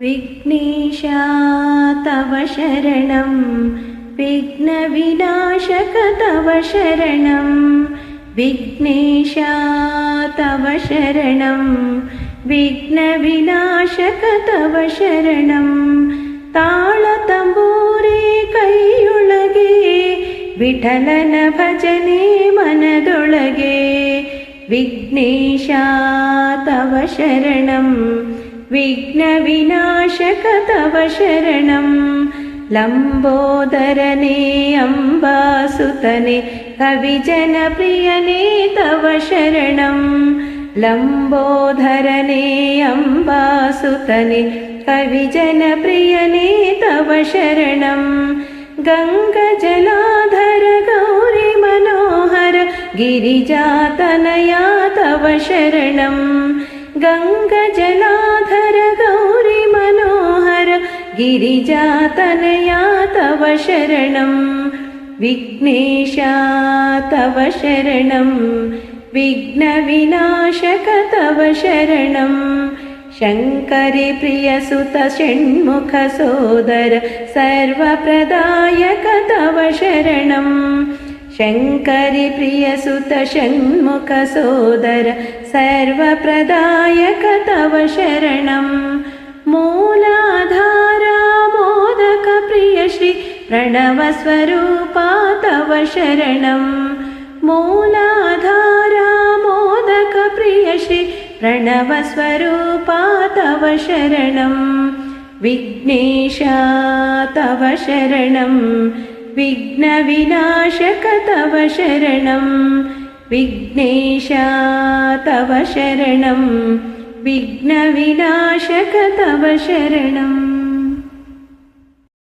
विघ्नेशा तव शरणं। विघ्नविनाशक तव शरणं। विघ्नेशा तव शरणं। विघ्नविनाशक तव शरणं। ताळतम्बूरे कैयुळगे विठलन भजने मनदोळगे विघ्नेशा तव शरणम् विघ्नविनाशक तव शरणं लम्बोदरने अम्बासुतने कविजनप्रियने तव शरणं लम्बोधरने अम्बासुतने कविजनप्रियने तव शरणं गङ्गजलाधर गौरि मनोहर गिरिजातनया तव गौरि मनोहर गिरिजातनया तव शरणं। विघ्नेशा तव शरणं। विघ्नविनाशक तव शरणं। शङ्करि प्रियसुत षण्मुखसोदर सर्वप्रदायक तव शरणम् शङ्करि प्रियसुत षण्मुखसोदर सर्वप्रदायक तव शरणं प्रणवस्वरूपा तव शरणं मूलाधारा मोदकप्रियश्री प्रणवस्वरूपा तव शरणं विघ्नेशा तव शरणम् विघ्नविनाशक तव शरणं विघ्नेशा तव शरणं विघ्नविनाशक तव शरणम्